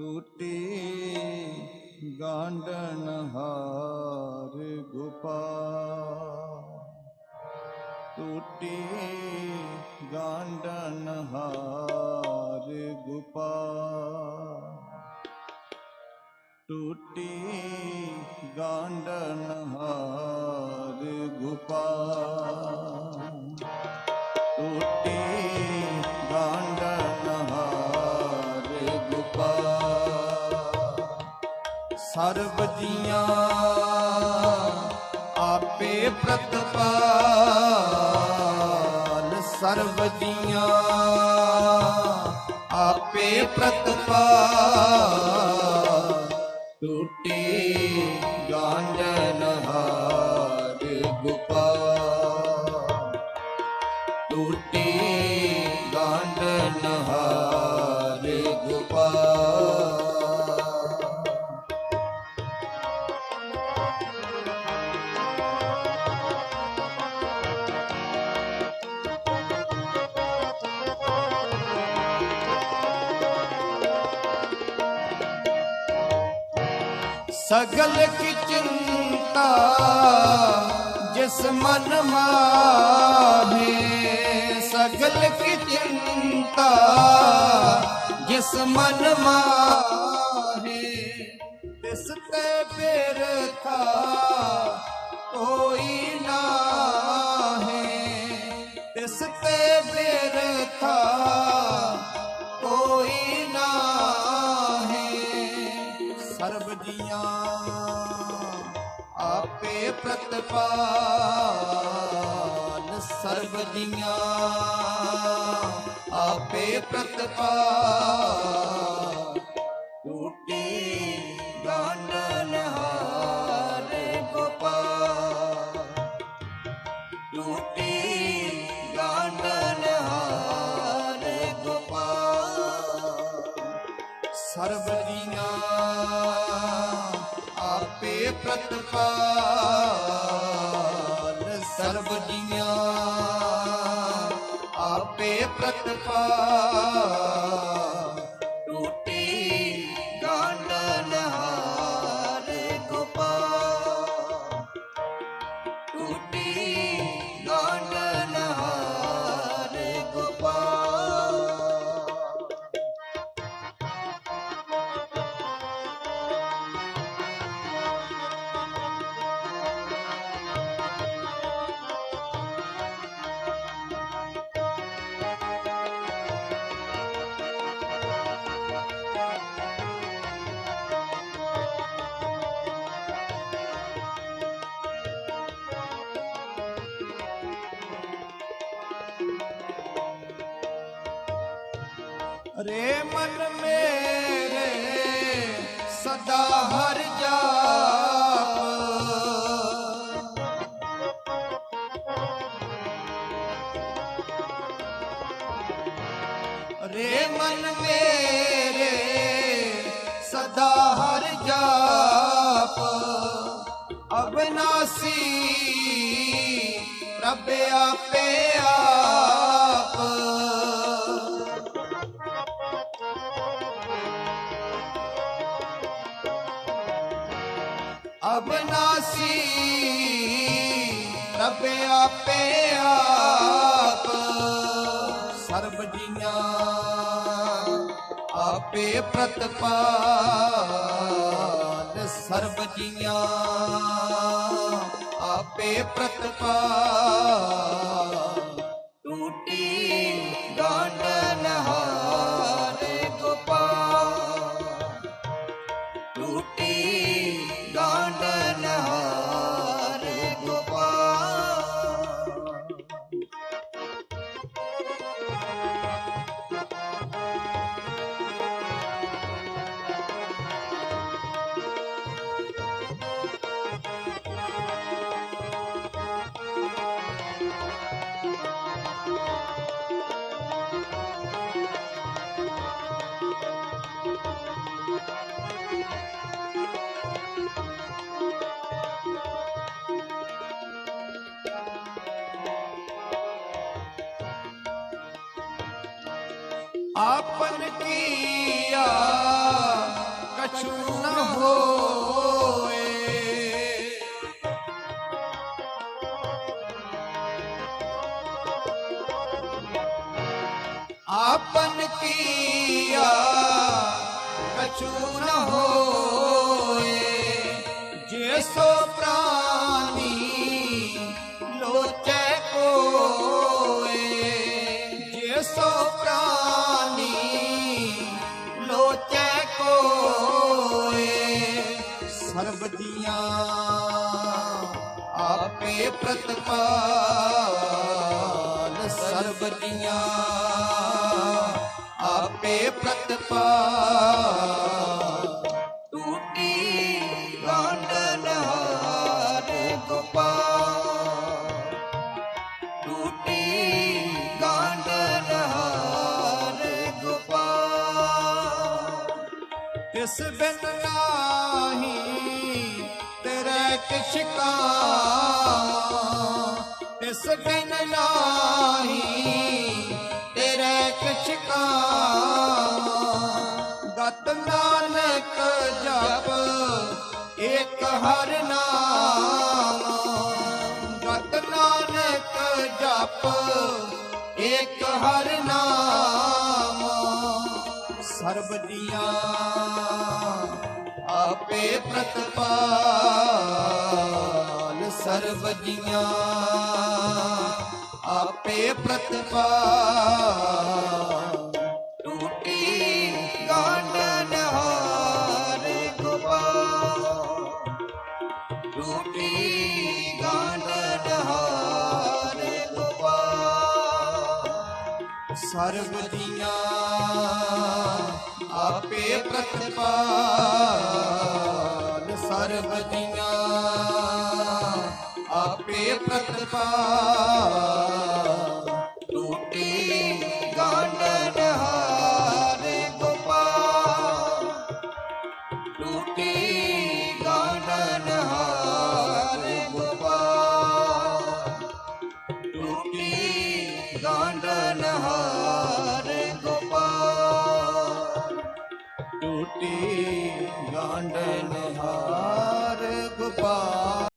ਟੂਟੀ ਗਾਂਡਨ ਹਾਰ ਗੋਪਾਲ। ਟੂਟੀ ਗਾਂਡਨ ਹਾਰ ਗੋਪਾਲ। ਟੂਟੀ ਗਾਂਡਨ ਹਾਰ ਗੋਪਾਲ। ਸਰਬ ਜੀਆਂ ਆਪੇ ਪ੍ਰਤਪਾਲ ਸਰਬ ਜੀਆਂ ਆਪੇ ਪ੍ਰਤਪਾਲ ਟੂਟੀ ਗਾਂਡਨ ਸਗਲ ਕੀ ਚਿੰਤਾ ਜਿਸ ਮਨ ਮਾਹੇ? ਸਗਲ ਕੀ ਚਿੰਤਾ ਜਿਸ ਮਨ ਮਾਹੇ? ਤਿਸ ਤੇ ਬਿਰਥਾ ਕੋਈ ਆਪੇ ਪ੍ਰਤਪਾਲ ਸਰਬ ਜੀਆਂ ਆਪੇ ਪ੍ਰਤਪਾਲ ਆਪੇ ਪ੍ਰਤਪਾਲ ਸਰਬ ਜੀਆਂ। ਆਪੇ ਪ੍ਰਤਪਾਲ ਰੇ ਮਨ ਮੇਰੇ, ਸਦਾ ਹਰ ਜਾਪ। ਰੇ ਮਨ ਮੇਰੇ, ਸਦਾ ਹਰ ਜਾਪ। ਅਬਨਾਸੀ ਰੱਬ ਆਪੇ ਆਪ। ਅਬਨਾਸੀ ਰੱਬ ਆਪੇ ਆਪ ਸਰਬ ਜੀਆਂ ਆਪੇ ਪ੍ਰਤਪਾਲ ਸਰਬ ਜੀਆਂ ਆਪੇ ਪ੍ਰਤਪਾਲ आपन किया कछु न होए आपन किया कछु न होए जे सो प्राणी लोचे कोए जे सो प्राणी ਕੋਏ। ਸਰਬ ਜੀਆਂ ਆਪੇ ਪ੍ਰਤਪਾਲ। ਸਰਬ ਜੀਆਂ ਆਪੇ ਪ੍ਰਤਪਾਲ। ਤੂੰ ਕੀ ਕਿਸ ਬਿਨ ਨਾਹੀ ਤੇਰੇ ਕਿਛ ਕਾਮ ਕਿਸ ਬਿਨ ਨਾਹੀ ਤੇਰੇ ਕਿਛ ਕਾਮ ਗਤ ਨਾਨਕ ਜਪ ਇਕ ਹਰ ਨਾਮ। ਗਤ ਨਾਨਕ ਜਪ ਇਕ ਹਰ ਨਾਮ। ਸਰਬ ਦੀਆਂ ਆਪੇ ਪ੍ਰਤਪਾਲ ਸਰਬ ਦੀਆਂ ਆਪੇ ਪ੍ਰਤਪਾਲ ਟੂਟੀ ਗਾਂਡਨ ਹਾਰੇ ਗੋਪਾਲ, ਟੂਟੀ ਗਾਂਡਨ ਸਰਬ ਦੀਆਂ ਆਪੇ ਪ੍ਰਤਪਾਲ ਸਰਬ ਦੀਆਂ। ਆਪੇ ਪ੍ਰਤਪਾਲ ਟੂਟੀ ਗਾਂਡਨ ਹਾਰ ਗੋਪਾਲ